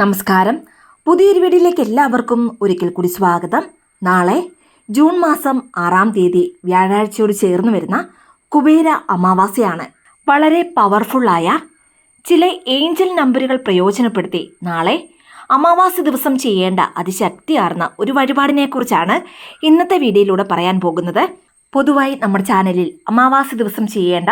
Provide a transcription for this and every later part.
നമസ്കാരം. പുതിയൊരു വീഡിയോയിലേക്ക് എല്ലാവർക്കും ഒരിക്കൽ കൂടി സ്വാഗതം. നാളെ ജൂൺ മാസം ആറാം തീയതി വ്യാഴാഴ്ചയോട് ചേർന്ന് വരുന്ന കുബേര അമാവാസ്യയാണ്. വളരെ പവർഫുള്ളായ ചില ഏഞ്ചൽ നമ്പറുകൾ പ്രയോജനപ്പെടുത്തി നാളെ അമാവാസ്യ ദിവസം ചെയ്യേണ്ട അതിശക്തിയാർന്ന ഒരു വഴിപാടിനെക്കുറിച്ചാണ് ഇന്നത്തെ വീഡിയോയിലൂടെ പറയാൻ പോകുന്നത്. പൊതുവായി നമ്മുടെ ചാനലിൽ അമാവാസി ദിവസം ചെയ്യേണ്ട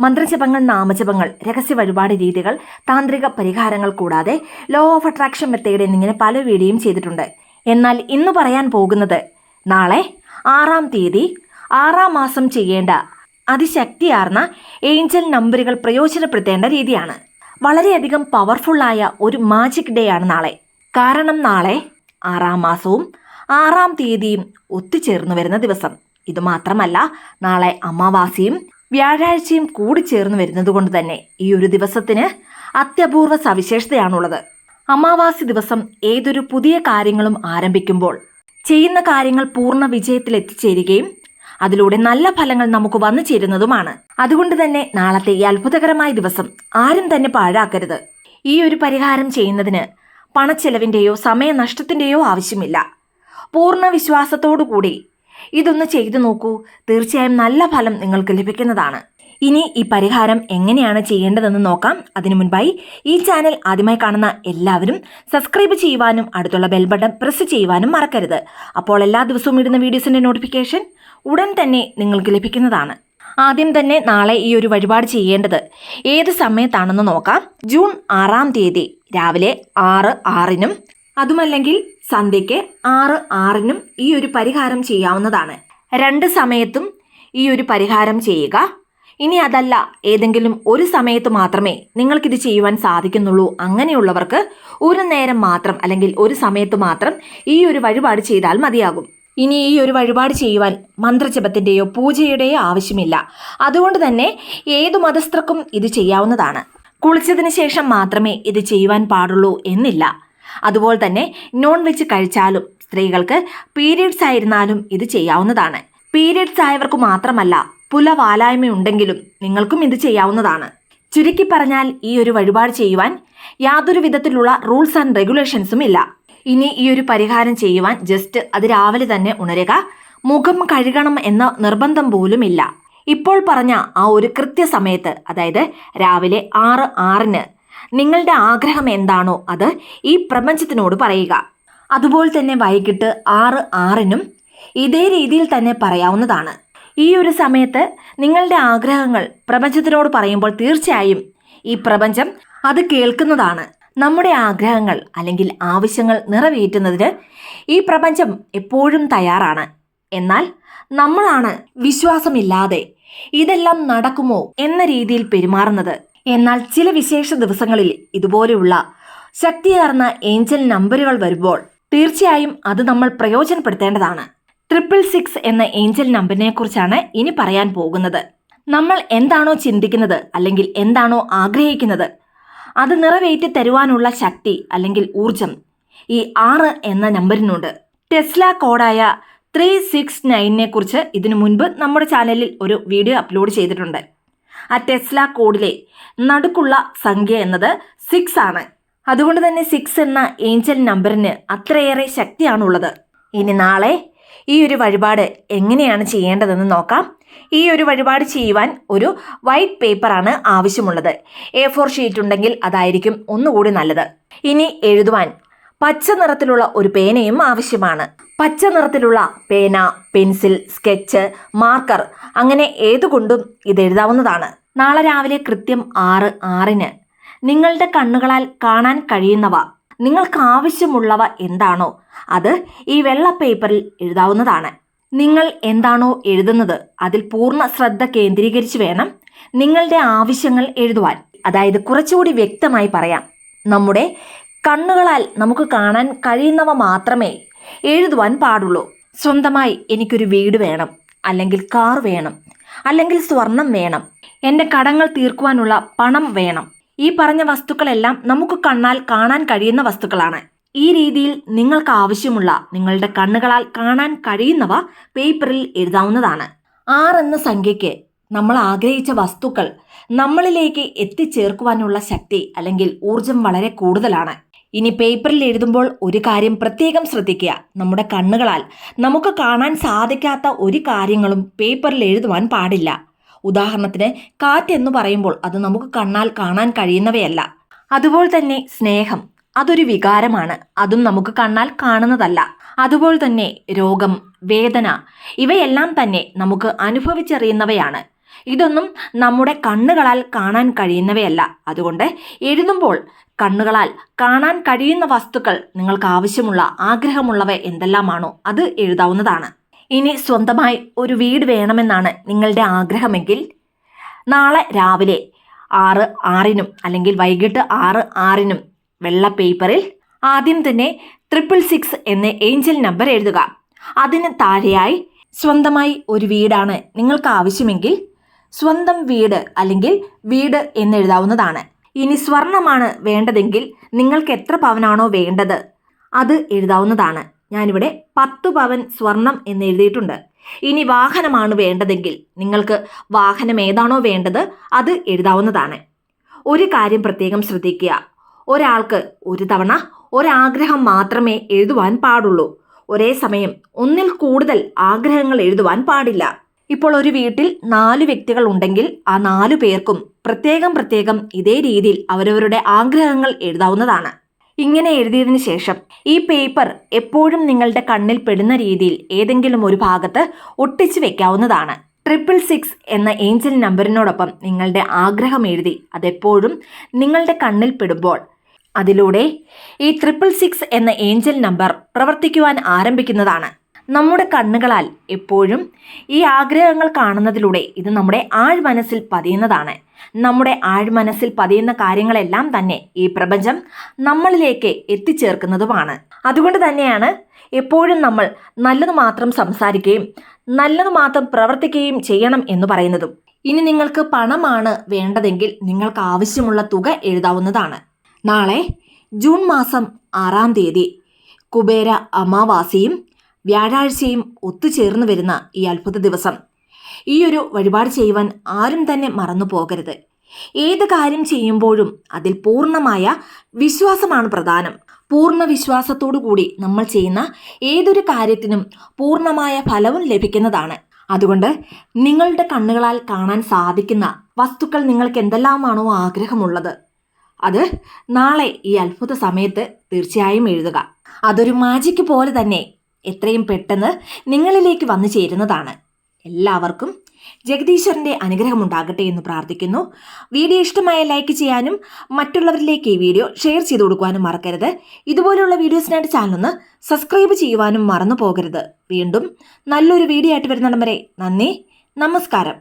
മന്ത്രജപങ്ങൾ നാമജപങ്ങൾ രഹസ്യ വഴിപാട് രീതികൾ താന്ത്രിക പരിഹാരങ്ങൾ കൂടാതെ ലോ ഓഫ് അട്രാക്ഷൻ മെത്തേഡ് എന്നിങ്ങനെ പല വീഡിയോയും ചെയ്തിട്ടുണ്ട്. എന്നാൽ ഇന്ന് പറയാൻ പോകുന്നത് നാളെ ആറാം തീയതി ആറാം മാസം ചെയ്യേണ്ട അതിശക്തിയാർന്ന ഏഞ്ചൽ നമ്പറുകൾ പ്രയോജനപ്പെടുത്തേണ്ട രീതിയാണ്. വളരെയധികം പവർഫുള്ളായ ഒരു മാജിക് ഡേ ആണ് നാളെ. കാരണം നാളെ ആറാം മാസവും ആറാം തീയതിയും ഒത്തുചേർന്നു വരുന്ന ദിവസം. ഇത് മാത്രമല്ല നാളെ അമാവാസിയും വ്യാഴാഴ്ചയും കൂടി ചേർന്ന് വരുന്നത് കൊണ്ട് തന്നെ ഈ ഒരു ദിവസത്തിന് അത്യപൂർവ സവിശേഷതയാണുള്ളത്. അമാവാസി ദിവസം ഏതൊരു പുതിയ കാര്യങ്ങളും ആരംഭിക്കുമ്പോൾ ചെയ്യുന്ന കാര്യങ്ങൾ പൂർണ വിജയത്തിൽ എത്തിച്ചേരുകയും അതിലൂടെ നല്ല ഫലങ്ങൾ നമുക്ക് വന്നു ചേരുന്നതുമാണ്. അതുകൊണ്ട് തന്നെ നാളത്തെ ഈ അത്ഭുതകരമായ ദിവസം ആരും തന്നെ പാഴാക്കരുത്. ഈ ഒരു പരിഹാരം ചെയ്യുന്നതിന് പണച്ചെലവിന്റെയോ സമയനഷ്ടത്തിന്റെയോ ആവശ്യമില്ല. പൂർണ വിശ്വാസത്തോടു കൂടി ഇതൊന്ന് ചെയ്തു നോക്കൂ. തീർച്ചയായും നല്ല ഫലം നിങ്ങൾക്ക് ലഭിക്കുന്നതാണ്. ഇനി ഈ പരിഹാരം എങ്ങനെയാണ് ചെയ്യേണ്ടതെന്ന് നോക്കാം. അതിനു മുൻപായി ഈ ചാനൽ ആദ്യമായി കാണുന്ന എല്ലാവരും സബ്സ്ക്രൈബ് ചെയ്യുവാനും അടുത്തുള്ള ബെൽ ബട്ടൺ പ്രസ് ചെയ്യുവാനും മറക്കരുത്. അപ്പോൾ എല്ലാ ദിവസവും ഇടുന്ന വീഡിയോസിന്റെ നോട്ടിഫിക്കേഷൻ ഉടൻ തന്നെ നിങ്ങൾക്ക് ലഭിക്കുന്നതാണ്. ആദ്യം തന്നെ നാളെ ഈ ഒരു വഴിപാട് ചെയ്യേണ്ടത് ഏത് സമയത്താണെന്ന് നോക്കാം. ജൂൺ ആറാം തീയതി രാവിലെ ആറ് ആറിനും അതുമല്ലെങ്കിൽ സന്ധ്യയ്ക്ക് ആറ് ആറിനും ഈ ഒരു പരിഹാരം ചെയ്യാവുന്നതാണ്. രണ്ട് സമയത്തും ഈ ഒരു പരിഹാരം ചെയ്യുക. ഇനി അതല്ല ഏതെങ്കിലും ഒരു സമയത്ത് മാത്രമേ നിങ്ങൾക്കിത് ചെയ്യുവാൻ സാധിക്കുന്നുള്ളൂ. അങ്ങനെയുള്ളവർക്ക് ഒരു നേരം മാത്രം അല്ലെങ്കിൽ ഒരു സമയത്ത് മാത്രം ഈ ഒരു വഴിപാട് ചെയ്താൽ മതിയാകും. ഇനി ഈ ഒരു വഴിപാട് ചെയ്യുവാൻ മന്ത്രജപത്തിന്റെയോ പൂജയുടെയോ ആവശ്യമില്ല. അതുകൊണ്ട് തന്നെ ഏതു മതസ്ഥർക്കും ഇത് ചെയ്യാവുന്നതാണ്. കുളിച്ചതിന് ശേഷം മാത്രമേ ഇത് ചെയ്യുവാൻ പാടുള്ളൂ എന്നില്ല. അതുപോലെ തന്നെ നോൺ വെജ് കഴിച്ചാലും സ്ത്രീകൾക്ക് പീരിയഡ്സ് ആയിരുന്നാലും ഇത് ചെയ്യാവുന്നതാണ്. പീരിയഡ്സ് ആയവർക്ക് മാത്രമല്ല പുലവാലായ്മയുണ്ടെങ്കിലും നിങ്ങൾക്കും ഇത് ചെയ്യാവുന്നതാണ്. ചുരുക്കി പറഞ്ഞാൽ ഈ ഒരു വഴിപാട് ചെയ്യുവാൻ യാതൊരു വിധത്തിലുള്ള റൂൾസ് ആൻഡ് റെഗുലേഷൻസും ഇല്ല. ഇനി ഈ ഒരു പരിഹാരം ചെയ്യുവാൻ ജസ്റ്റ് അത് രാവിലെ തന്നെ ഉണരുക. മുഖം കഴുകണം എന്ന നിർബന്ധം പോലും ഇല്ല. ഇപ്പോൾ പറഞ്ഞ ആ ഒരു കൃത്യസമയത്ത് അതായത് രാവിലെ ആറ് ആറിന് നിങ്ങളുടെ ആഗ്രഹം എന്താണോ അത് ഈ പ്രപഞ്ചത്തിനോട് പറയുക. അതുപോലെ തന്നെ വൈകിട്ട് ആറ് ആറിനും ഇതേ രീതിയിൽ തന്നെ പറയാവുന്നതാണ്. ഈ ഒരു സമയത്ത് നിങ്ങളുടെ ആഗ്രഹങ്ങൾ പ്രപഞ്ചത്തിനോട് പറയുമ്പോൾ തീർച്ചയായും ഈ പ്രപഞ്ചം അത് കേൾക്കുന്നതാണ്. നമ്മുടെ ആഗ്രഹങ്ങൾ അല്ലെങ്കിൽ ആവശ്യങ്ങൾ നിറവേറ്റുന്നതിന് ഈ പ്രപഞ്ചം എപ്പോഴും തയ്യാറാണ്. എന്നാൽ നമ്മളാണ് വിശ്വാസമില്ലാതെ ഇതെല്ലാം നടക്കുമോ എന്ന രീതിയിൽ പെരുമാറുന്നത്. എന്നാൽ ചില വിശേഷ ദിവസങ്ങളിൽ ഇതുപോലെയുള്ള ശക്തിയേർന്ന ഏഞ്ചൽ നമ്പറുകൾ വരുമ്പോൾ തീർച്ചയായും അത് നമ്മൾ പ്രയോജനപ്പെടുത്തേണ്ടതാണ്. ട്രിപ്പിൾ സിക്സ് എന്ന ഏഞ്ചൽ നമ്പറിനെ കുറിച്ചാണ് ഇനി പറയാൻ പോകുന്നത്. നമ്മൾ എന്താണോ ചിന്തിക്കുന്നത് അല്ലെങ്കിൽ എന്താണോ ആഗ്രഹിക്കുന്നത് അത് നിറവേറ്റി തരുവാനുള്ള ശക്തി അല്ലെങ്കിൽ ഊർജം ഈ ആറ് എന്ന നമ്പറിനുണ്ട്. ടെസ്ല കോഡായ ത്രീ സിക്സ് നയനിനെ കുറിച്ച് ഇതിനു മുൻപ് നമ്മുടെ ചാനലിൽ ഒരു വീഡിയോ അപ്ലോഡ് ചെയ്തിട്ടുണ്ട്. ആ ടെസ്ല കോഡിലെ നടുക്കുള്ള സംഖ്യ എന്നത് സിക്സ് ആണ്. അതുകൊണ്ട് തന്നെ സിക്സ് എന്ന ഏഞ്ചൽ നമ്പറിന് അത്രയേറെ ശക്തിയാണുള്ളത്. ഇനി നാളെ ഈ ഒരു വഴിപാട് എങ്ങനെയാണ് ചെയ്യേണ്ടതെന്ന് നോക്കാം. ഈ ഒരു വഴിപാട് ചെയ്യുവാൻ ഒരു വൈറ്റ് പേപ്പറാണ് ആവശ്യമുള്ളത്. എ ഫോർ ഷീറ്റ് ഉണ്ടെങ്കിൽ അതായിരിക്കും ഒന്നുകൂടി നല്ലത്. ഇനി എഴുതുവാൻ പച്ച നിറത്തിലുള്ള ഒരു പേനയും ആവശ്യമാണ്. പച്ച നിറത്തിലുള്ള പേന പെൻസിൽ സ്കെച്ച് മാർക്കർ അങ്ങനെ ഏതുകൊണ്ടും ഇത് എഴുതാവുന്നതാണ്. നാളെ രാവിലെ കൃത്യം ആറ് ആറിന്. നിങ്ങളുടെ കണ്ണുകളാൽ കാണാൻ കഴിയുന്നവ നിങ്ങൾക്ക് ആവശ്യമുള്ളവ എന്താണോ അത് ഈ വെള്ള പേപ്പറിൽ എഴുതാവുന്നതാണ്. നിങ്ങൾ എന്താണോ എഴുതുന്നത് അതിൽ പൂർണ ശ്രദ്ധ കേന്ദ്രീകരിച്ച് വേണം നിങ്ങളുടെ ആവശ്യങ്ങൾ എഴുതുവാൻ. അതായത് കുറച്ചുകൂടി വ്യക്തമായി പറയാം. നമ്മുടെ കണ്ണുകളാൽ നമുക്ക് കാണാൻ കഴിയുന്നവ മാത്രമേ എഴുതുവാൻ പാടുള്ളൂ. സ്വന്തമായി എനിക്കൊരു വീട് വേണം അല്ലെങ്കിൽ കാർ വേണം അല്ലെങ്കിൽ സ്വർണം വേണം എന്റെ കടങ്ങൾ തീർക്കുവാനുള്ള പണം വേണം. ഈ പറഞ്ഞ വസ്തുക്കളെല്ലാം നമുക്ക് കണ്ണാൽ കാണാൻ കഴിയുന്ന വസ്തുക്കളാണ്. ഈ രീതിയിൽ നിങ്ങൾക്ക് ആവശ്യമുള്ള നിങ്ങളുടെ കണ്ണുകളാൽ കാണാൻ കഴിയുന്നവ പേപ്പറിൽ എഴുതാവുന്നതാണ്. ആർ എന്ന സംഖ്യയ്ക്ക് നമ്മൾ ആഗ്രഹിച്ച വസ്തുക്കൾ നമ്മളിലേക്ക് എത്തിച്ചേർക്കുവാനുള്ള ശക്തി അല്ലെങ്കിൽ ഊർജം വളരെ കൂടുതലാണ്. ഇനി പേപ്പറിൽ എഴുതുമ്പോൾ ഒരു കാര്യം പ്രത്യേകം ശ്രദ്ധിക്കുക. നമ്മുടെ കണ്ണുകളാൽ നമുക്ക് കാണാൻ സാധിക്കാത്ത ഒരു കാര്യങ്ങളും പേപ്പറിൽ എഴുതുവാൻ പാടില്ല. ഉദാഹരണത്തിന് കാറ്റ് എന്ന് പറയുമ്പോൾ അത് നമുക്ക് കണ്ണാൽ കാണാൻ കഴിയുന്നവയല്ല. അതുപോലെ തന്നെ സ്നേഹം അതൊരു വികാരമാണ്. അതും നമുക്ക് കണ്ണാൽ കാണുന്നതല്ല. അതുപോലെ തന്നെ രോഗം വേദന ഇവയെല്ലാം തന്നെ നമുക്ക് അനുഭവിച്ചറിയുന്നവയാണ്. ഇതൊന്നും നമ്മുടെ കണ്ണുകളാൽ കാണാൻ കഴിയുന്നവയല്ല. അതുകൊണ്ട് എഴുതുമ്പോൾ കണ്ണുകളാൽ കാണാൻ കഴിയുന്ന വസ്തുക്കൾ നിങ്ങൾക്ക് ആവശ്യമുള്ള ആഗ്രഹമുള്ളവ എന്തെല്ലാമാണോ അത് എഴുതാവുന്നതാണ്. ഇനി സ്വന്തമായി ഒരു വീട് വേണമെന്നാണ് നിങ്ങളുടെ ആഗ്രഹമെങ്കിൽ നാളെ രാവിലെ ആറ് ആറിനും അല്ലെങ്കിൽ വൈകിട്ട് ആറ് ആറിനും വെള്ള പേപ്പറിൽ ആദ്യം തന്നെ ട്രിപ്പിൾ സിക്സ് എന്ന ഏഞ്ചൽ നമ്പർ എഴുതുക. അതിന് താഴെയായി സ്വന്തമായി ഒരു വീടാണ് നിങ്ങൾക്ക് ആവശ്യമെങ്കിൽ സ്വന്തം വീട് അല്ലെങ്കിൽ വീട് എന്നെഴുതാവുന്നതാണ് ഇനി സ്വർണമാണ് വേണ്ടതെങ്കിൽ നിങ്ങൾക്ക് എത്ര പവനാണോ വേണ്ടത് അത് എഴുതാവുന്നതാണ്. ഞാനിവിടെ പത്ത് പവൻ സ്വർണം എന്ന് എഴുതിയിട്ടുണ്ട് ഇനി വാഹനമാണ് വേണ്ടതെങ്കിൽ നിങ്ങൾക്ക് വാഹനം ഏതാണോ വേണ്ടത് അത് എഴുതാവുന്നതാണ്. ഒരു കാര്യം പ്രത്യേകം ശ്രദ്ധിക്കുക. ഒരാൾക്ക് ഒരു തവണ ഒരാഗ്രഹം മാത്രമേ എഴുതുവാൻ പാടുള്ളൂ. ഒരേ സമയം ഒന്നിൽ കൂടുതൽ ആഗ്രഹങ്ങൾ എഴുതുവാൻ പാടില്ല. ഇപ്പോൾ ഒരു വീട്ടിൽ നാല് വ്യക്തികൾ ഉണ്ടെങ്കിൽ ആ നാലു പേർക്കും പ്രത്യേകം പ്രത്യേകം ഇതേ രീതിയിൽ അവരവരുടെ ആഗ്രഹങ്ങൾ എഴുതാവുന്നതാണ്. ഇങ്ങനെ എഴുതിയതിന് ശേഷം ഈ പേപ്പർ എപ്പോഴും നിങ്ങളുടെ കണ്ണിൽ പെടുന്ന രീതിയിൽ ഏതെങ്കിലും ഒരു ഭാഗത്ത് ഒട്ടിച്ചു വെക്കാവുന്നതാണ്. ട്രിപ്പിൾ സിക്സ് എന്ന ഏഞ്ചൽ നമ്പറിനോടൊപ്പം നിങ്ങളുടെ ആഗ്രഹം എഴുതി അതെപ്പോഴും നിങ്ങളുടെ കണ്ണിൽ പെടുമ്പോൾ അതിലൂടെ ഈ ട്രിപ്പിൾ സിക്സ് എന്ന ഏഞ്ചൽ നമ്പർ പ്രവർത്തിക്കുവാൻ ആരംഭിക്കുന്നതാണ്. നമ്മുടെ കണ്ണുകളാൽ എപ്പോഴും ഈ ആഗ്രഹങ്ങൾ കാണുന്നതിലൂടെ ഇത് നമ്മുടെ ആഴ്മനസ്സിൽ പതിയുന്നതാണ്. നമ്മുടെ ആഴ്മനസ്സിൽ പതിയുന്ന കാര്യങ്ങളെല്ലാം തന്നെ ഈ പ്രപഞ്ചം നമ്മളിലേക്ക് എത്തിച്ചേർക്കുന്നതുമാണ്. അതുകൊണ്ട് തന്നെയാണ് എപ്പോഴും നമ്മൾ നല്ലത് മാത്രം സംസാരിക്കുകയും നല്ലത് മാത്രം പ്രവർത്തിക്കുകയും ചെയ്യണം എന്ന് പറയുന്നതും. ഇനി നിങ്ങൾക്ക് പണമാണ് വേണ്ടതെങ്കിൽ നിങ്ങൾക്ക് ആവശ്യമുള്ള തുക എഴുതാവുന്നതാണ്. നാളെ ജൂൺ മാസം ആറാം തീയതി കുബേര അമാവാസിയും വ്യാഴാഴ്ചയും ഒത്തുചേർന്നു വരുന്ന ഈ അത്ഭുത ദിവസം. ഈ ഒരു വഴിപാട് ചെയ്യുവാൻ ആരും തന്നെ മറന്നു പോകരുത്. ഏത് കാര്യം ചെയ്യുമ്പോഴും അതിൽ പൂർണമായ വിശ്വാസമാണ് പ്രധാനം. പൂർണ വിശ്വാസത്തോടു കൂടി നമ്മൾ ചെയ്യുന്ന ഏതൊരു കാര്യത്തിനും പൂർണമായ ഫലവും ലഭിക്കുന്നതാണ്. അതുകൊണ്ട് നിങ്ങളുടെ കണ്ണുകളാൽ കാണാൻ സാധിക്കുന്ന വസ്തുക്കൾ നിങ്ങൾക്ക് എന്തെല്ലാമാണോ ആഗ്രഹമുള്ളത് അത് നാളെ ഈ അത്ഭുത സമയത്ത് തീർച്ചയായും എഴുതുക. അതൊരു മാജിക്ക് പോലെ തന്നെ എത്രയും പെട്ടെന്ന് നിങ്ങളിലേക്ക് വന്നു ചേരുന്നതാണ്. എല്ലാവർക്കും ജഗദീശ്വരന്റെ അനുഗ്രഹം ഉണ്ടാകട്ടെ എന്ന് പ്രാർത്ഥിക്കുന്നു. വീഡിയോ ഇഷ്ടമായ ലൈക്ക് ചെയ്യാനും മറ്റുള്ളവരിലേക്ക് ഈ വീഡിയോ ഷെയർ ചെയ്ത് കൊടുക്കുവാനും മറക്കരുത്. ഇതുപോലെയുള്ള വീഡിയോസിനായിട്ട് ചാനലൊന്ന് സബ്സ്ക്രൈബ് ചെയ്യുവാനും മറന്നു പോകരുത്. വീണ്ടും നല്ലൊരു വീഡിയോ ആയിട്ട് വരുന്നിടം വരെ നന്ദി. നമസ്കാരം.